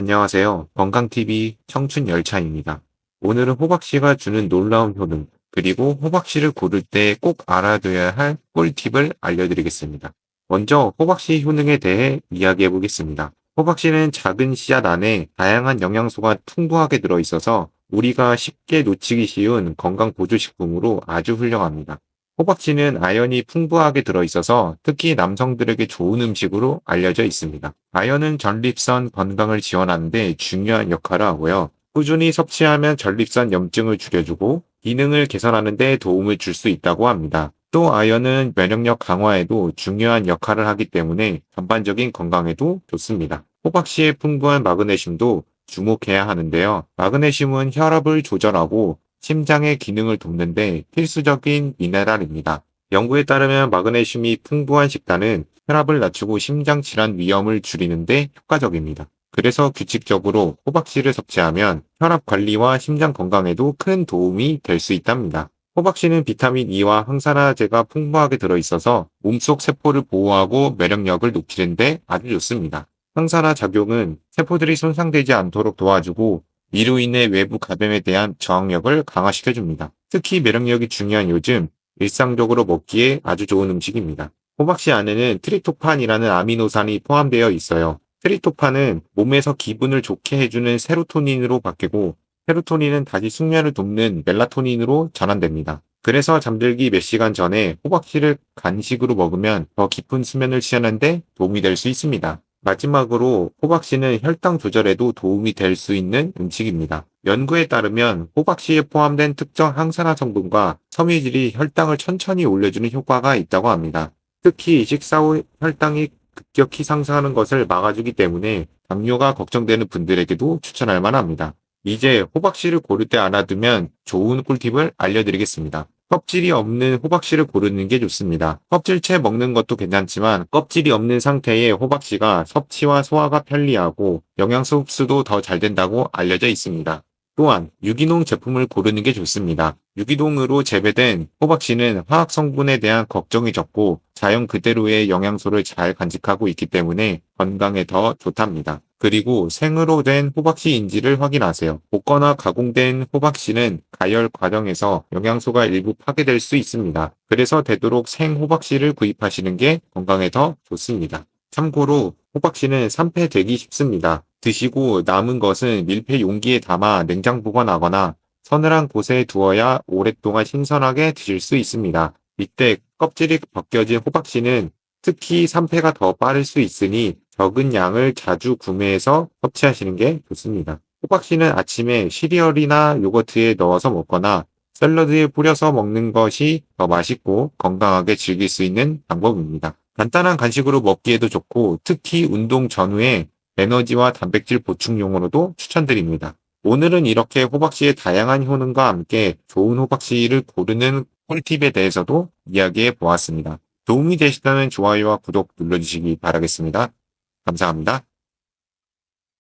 안녕하세요. 건강TV 청춘열차입니다. 오늘은 호박씨가 주는 놀라운 효능, 그리고 호박씨를 고를 때 꼭 알아둬야 할 꿀팁을 알려드리겠습니다. 먼저 호박씨 효능에 대해 이야기해 보겠습니다. 호박씨는 작은 씨앗 안에 다양한 영양소가 풍부하게 들어있어서 우리가 쉽게 놓치기 쉬운 건강 보조식품으로 아주 훌륭합니다. 호박씨는 아연이 풍부하게 들어있어서 특히 남성들에게 좋은 음식으로 알려져 있습니다. 아연은 전립선 건강을 지원하는데 중요한 역할을 하고요. 꾸준히 섭취하면 전립선 염증을 줄여주고 기능을 개선하는 데 도움을 줄 수 있다고 합니다. 또 아연은 면역력 강화에도 중요한 역할을 하기 때문에 전반적인 건강에도 좋습니다. 호박씨의 풍부한 마그네슘도 주목해야 하는데요. 마그네슘은 혈압을 조절하고 심장의 기능을 돕는데 필수적인 미네랄입니다. 연구에 따르면 마그네슘이 풍부한 식단은 혈압을 낮추고 심장 질환 위험을 줄이는데 효과적입니다. 그래서 규칙적으로 호박씨를 섭취하면 혈압 관리와 심장 건강에도 큰 도움이 될 수 있답니다. 호박씨는 비타민 E와 항산화제가 풍부하게 들어있어서 몸속 세포를 보호하고 면역력을 높이는데 아주 좋습니다. 항산화 작용은 세포들이 손상되지 않도록 도와주고 이로 인해 외부 감염에 대한 저항력을 강화시켜줍니다. 특히 면역력이 중요한 요즘 일상적으로 먹기에 아주 좋은 음식입니다. 호박씨 안에는 트리토판이라는 아미노산이 포함되어 있어요. 트리토판은 몸에서 기분을 좋게 해주는 세로토닌으로 바뀌고 세로토닌은 다시 숙면을 돕는 멜라토닌으로 전환됩니다. 그래서 잠들기 몇 시간 전에 호박씨를 간식으로 먹으면 더 깊은 수면을 취하는데 도움이 될 수 있습니다. 마지막으로 호박씨는 혈당 조절에도 도움이 될 수 있는 음식입니다. 연구에 따르면 호박씨에 포함된 특정 항산화 성분과 섬유질이 혈당을 천천히 올려주는 효과가 있다고 합니다. 특히 식사 후 혈당이 급격히 상승하는 것을 막아주기 때문에 당뇨가 걱정되는 분들에게도 추천할 만합니다. 이제 호박씨를 고를 때 알아두면 좋은 꿀팁을 알려드리겠습니다. 껍질이 없는 호박씨를 고르는 게 좋습니다. 껍질채 먹는 것도 괜찮지만 껍질이 없는 상태의 호박씨가 섭취와 소화가 편리하고 영양소 흡수도 더 잘 된다고 알려져 있습니다. 또한 유기농 제품을 고르는 게 좋습니다. 유기농으로 재배된 호박씨는 화학 성분에 대한 걱정이 적고 자연 그대로의 영양소를 잘 간직하고 있기 때문에 건강에 더 좋답니다. 그리고 생으로 된 호박씨인지를 확인하세요. 볶거나 가공된 호박씨는 가열 과정에서 영양소가 일부 파괴될 수 있습니다. 그래서 되도록 생 호박씨를 구입하시는 게 건강에 더 좋습니다. 참고로 호박씨는 산패되기 쉽습니다. 드시고 남은 것은 밀폐 용기에 담아 냉장 보관하거나 서늘한 곳에 두어야 오랫동안 신선하게 드실 수 있습니다. 이때 껍질이 벗겨진 호박씨는 특히 산패가 더 빠를 수 있으니 적은 양을 자주 구매해서 섭취하시는 게 좋습니다. 호박씨는 아침에 시리얼이나 요거트에 넣어서 먹거나 샐러드에 뿌려서 먹는 것이 더 맛있고 건강하게 즐길 수 있는 방법입니다. 간단한 간식으로 먹기에도 좋고 특히 운동 전후에 에너지와 단백질 보충용으로도 추천드립니다. 오늘은 이렇게 호박씨의 다양한 효능과 함께 좋은 호박씨를 고르는 꿀팁에 대해서도 이야기해 보았습니다. 도움이 되시다면 좋아요와 구독 눌러주시기 바라겠습니다. 감사합니다.